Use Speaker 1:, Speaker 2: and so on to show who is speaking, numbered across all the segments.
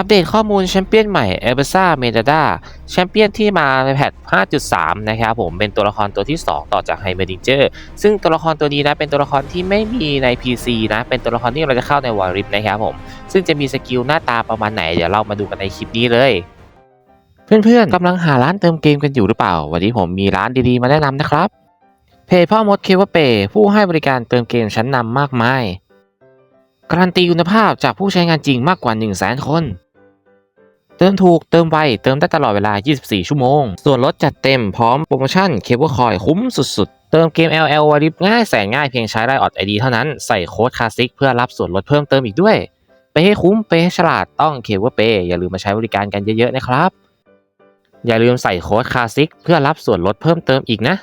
Speaker 1: อัปเดตข้อมูลแชมเปี้ยนใหม่เอเบซ่าเมดาดาแชมเปี้ยนที่มาในแพท 5.3 นะครับผมเป็นตัวละครตัวที่ 2 ต่อจากไฮเมดิงเจอร์ซึ่งตัวละครตัวนี้นะเป็นตัวละครที่ไม่มีใน PC นะเป็นตัวละครที่เราจะเข้าในวอริฟนะครับผม ซึ่งจะมีสกิลหน้าตาประมาณไหน เดี๋ยวเรามาดูกันในคลิปนี้เลยเพื่อนๆกำลังหาร้านเติมเกมกันอยู่หรือเปล่า วันนี้ผมมีร้านดีๆมาแนะนำนะครับเพจพ่อมดเคเวเปผู้ให้บริการเติมเกมชั้นนำมากมายการันตีคุณภาพจากผู้ใช้งานจริงมากกว่า 1 0 0 0 0แสนคน เติมถูกเติมไวเติมได้ตลอดเวลา 24 ชั่วโมง ส่วนลดจัดเต็มพร้อมโปรโมชั่นเคเบิลคอยคุ้มสุดๆ เติมเกม LL วาริบง่ายแสนง่ายเพียงใช้ไลน์ออดไอดีเท่านั้น ใส่โค้ดคลาสสิกเพื่อรับส่วนลดเพิ่มเติมอีกด้วย ไปให้คุ้มไปให้ฉลาดต้องเคเบิลเปอย่าลืมมาใช้บริการกันเยอะๆนะครับ อย่าลืมใส่โค้ดคลาสสิกเพื่อรับส่วนลดเพิ่มเติมอีกนะ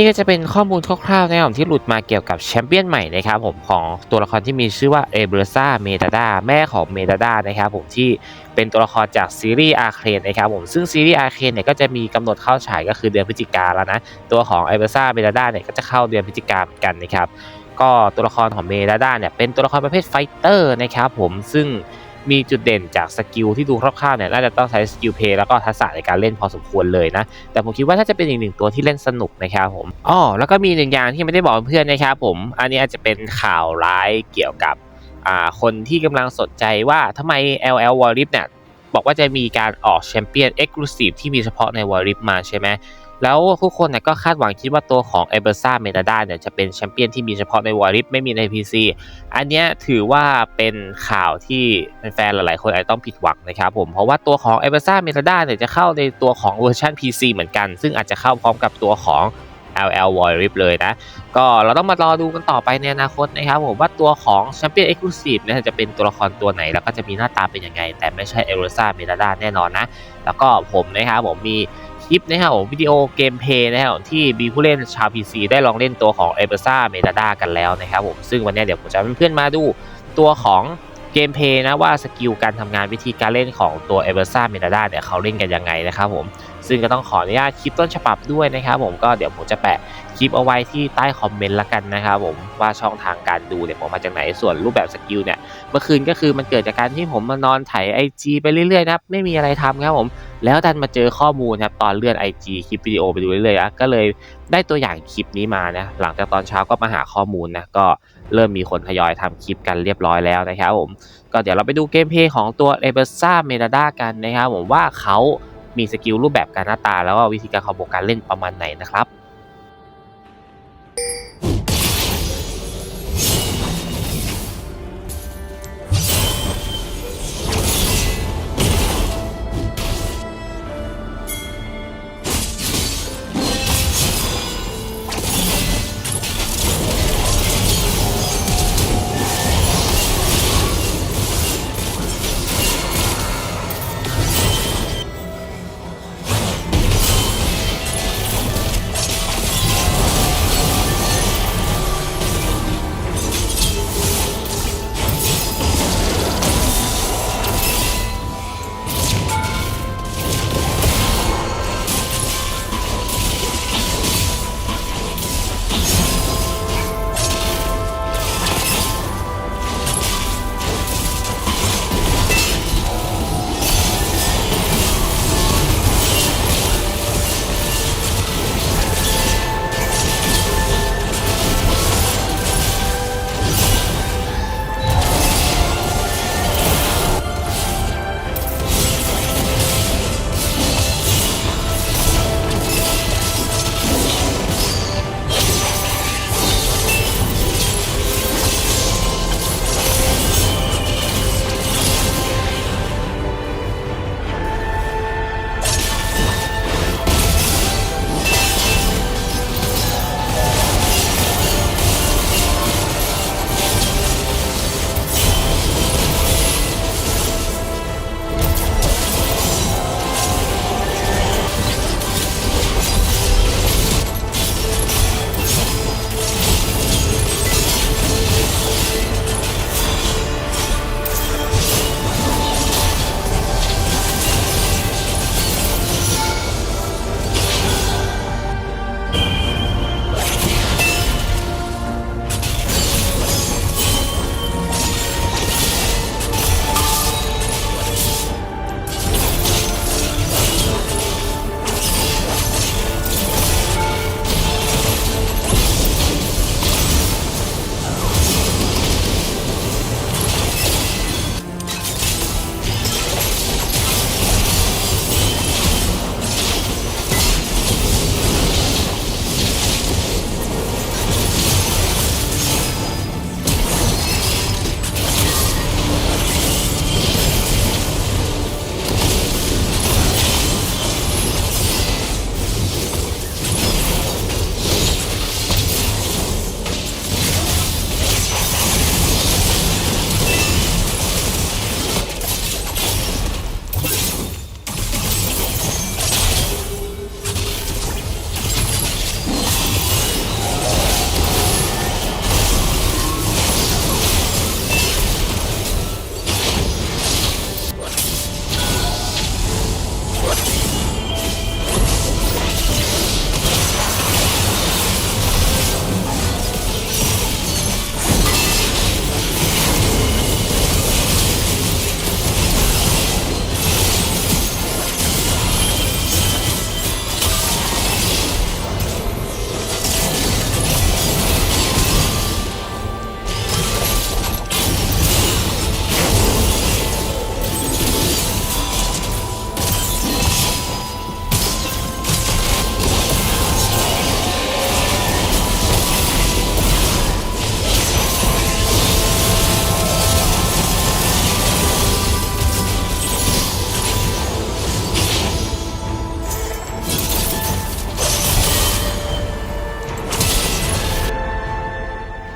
Speaker 1: นี่ก็จะเป็นข้อมูลคร่าวๆในะครับที่หลุดมาเกี่ยวกับแชมเปี้ยนใหม่นะครับผมของตัวละครที่มีชื่อว่าเอเบรซ่าเมดาดาแม่ของเมดาดานะครับผมที่เป็นตัวละครจากซีรีส์อาร์เคนนะครับผมซึ่งซีรีส์อาร์เคนเนี่ยก็จะมีกำหนดเข้าฉายก็คือเดือนพฤศจิกาแล้วนะ ตัวของเอเบรซ่าเมดาดาเนี่ยก็จะเข้าเดือนพฤศจิกาเหมือนกันนะครับก็ตัวละครของเมดาดาเนี่ยเป็นตัวละครประเภทไฟเตอร์นะครับผมซึ่ง มีจุดเด่นจากสกิลที่ดูคร่าวๆเนี่ยน่าจะต้องใช้สกิลเพย์แล้วก็ทักษะในการเล่นพอสมควรเลยนะ แต่ผมคิดว่าถ้าจะเป็นอีกหนึ่งตัวที่เล่นสนุกนะครับผมอ๋อแล้วก็มีหนึ่งอย่างที่ไม่ได้บอกเพื่อนนะครับผม อันนี้อาจจะเป็นข่าวร้ายเกี่ยวกับอ่าคนที่กำลังสนใจว่าทำไม LL w a r r i p เนี่ยบอกว่าจะมีการออกแชมเปี้ยน Exclusive ที่มีเฉพาะใน w a r r i p มาใช่ไหม แล้วทุกคนเนี่ยก็คาดหวังคิดว่าตัวของเอเบอร์ซ่าเมตาดาเนี่ยจะเป็นแชมเปี้ยนที่มีเฉพาะในวอริฟไม่มีใน PC อันนี้ถือว่าเป็นข่าวที่แฟนๆหลายๆ คนอาจจะต้องผิดหวังนะครับผม เพราะว่าตัวของเอเบอร์ซ่าเมตาดาเนี่ยจะเข้าในตัวของเวอร์ชัน PC เหมือนกัน ซึ่งอาจจะเข้าพร้อมกับตัวของ LL w a r r i f เลยนะ ก็เราต้องมารอดูกันต่อไปในอนาคตนะครับผมว่าตัวของแชมเปี้ยนเอ็กซ์คลูซีฟเนี่ยจะเป็นตัวละครตัวไหน แล้วก็จะมีหน้าตาเป็นยังไง แต่ไม่ใช่เอเบอร์ซ่าเมตาดาแน่นอนนะ แล้วก็ผมนะครับผมมี ลิปนะครับผมวิดีโอเกมเพย์นะครับที่มีผู้เล่นชาว PC ได้ลองเล่นตัวของ e b e r s a m e t a d a กันแล้วนะครับผมซึ่งวันนี้เดี๋ยวผมจะให้เพื่อนๆมาดูตัวของเกมเพย์นะว่าสกิลการทำงานวิธีการเล่นของตัวเอเบอร์ซ่าเมตาดาเนี่ยเขาเล่นกันยังไงนะครับผม ซึ่งก็ต้องขออนุญาตคลิปต้นฉบับด้วยนะครับผมก็เดี๋ยวผมจะแปะคลิปเอาไว้ที่ใต้คอมเมนต์ละกันนะครับผมว่าช่องทางการดูเนี่ยผมมาจากไหนส่วนรูปแบบสกิลเนี่ยเมื่อคืนก็คือมันเกิดจากการที่ผมมานอนไถไอจีไปเรื่อยๆนะครับไม่มีอะไรทำครับผมแล้วดันมาเจอข้อมูลครับตอนเลื่อน IG คลิปวิดีโอไปดูเรื่อยๆนะก็เลยได้ตัวอย่างคลิปนี้มานะหลังจากตอนเช้าก็มาหาข้อมูลนะก็เริ่มมีคนทยอยทำคลิปกันเรียบร้อยแล้วนะครับผมก็เดี๋ยวเราไปดูเกมเพลย์ของตัวเอเบอร์ซ่าเมดาดากันนะครับผมว่าเขา มีสกิลรูปแบบการหน้าตา แล้วก็วิธีการคอมโบการเล่นประมาณไหนนะครับ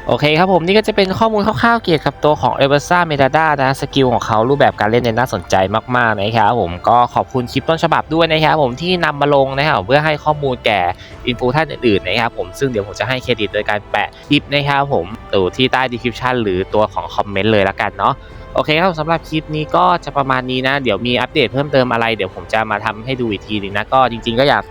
Speaker 1: โอเคครับผมนี่ก็จะเป็นข้อมูลคร่าวๆเกี่ยวกับตัวของ e v e r s a m e t a d a นะสกิลของเขารูปแบบการเล่นเนี่ยน่าสนใจมากๆนะครับผมก็ขอบคุณคลิปต้นฉบับด้วยนะครับผมที่นำมาลงนะครับเพื่อให้ข้อมูลแก่อินฟูท่านอื่นๆนะครับผมซึ่งเดี๋ยวผมจะให้เครดิตโดยการแปะคลิปนะครับผมอยู่ที่ใต้ description หรือตัวของคอมเมนต์เลยละกันเนาะโอเคครับสำหรับคลิปนี้ก็จะประมาณนี้นะ เดี๋ยวมีอัปเดตเพิ่มเติมอะไรเดี๋ยวผมจะมาทำให้ดูอีกทีนึงนะก็จริง ๆ ก็อยาก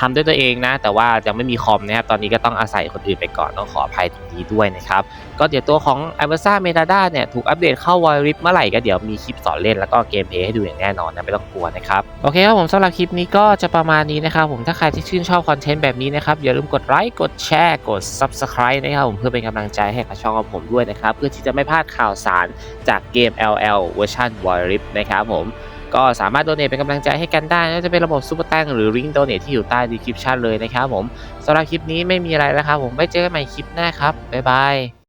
Speaker 1: ทำด้วยตัวเองนะ แต่ว่ายังไม่มีคอมนะครับตอนนี้ก็ต้องอาศัยคนอื่นไปก่อนต้องขออภัยตรงนี้ด้วยนะครับ ก็เดี๋ยวตัวของ a v e r s a m e t a d a เนี่ยถูกอัปเดตเข้า Void Rift เมื่อไหร่ก็เดี๋ยวมีคลิปสอนเล่นแล้วก็เกมเพลย์ให้ดูอย่างแน่นอนนะไม่ต้องกลัวนะครับโอเคครับผมสำหรับคลิปนี้ก็จะประมาณนี้นะครับผมถ้าใครที่ชื่นชอบคอนเทนต์แบบนี้นะครับอย่าลืมกดไลค์กดแชร์กด Subscribe นะครับผมเพื่อเป็นกำลังใจให้กับช่องของผมด้วยนะครับเพื่อที่จะไม่พลาดข่าวสารจากเกม LL เวอร์ชัน Void Rift นะครับผม ก็สามารถโดเนทเป็นกำลังใจให้กันได้ไม่ว่าจะเป็นระบบซูเปอร์แตงหรือลิงก์โดเนทที่อยู่ใต้ดีคริปชันเลยนะครับผมสำหรับคลิปนี้ไม่มีอะไรแล้วครับผมไว้เจอกันใหม่คลิปหน้าครับบ๊ายบาย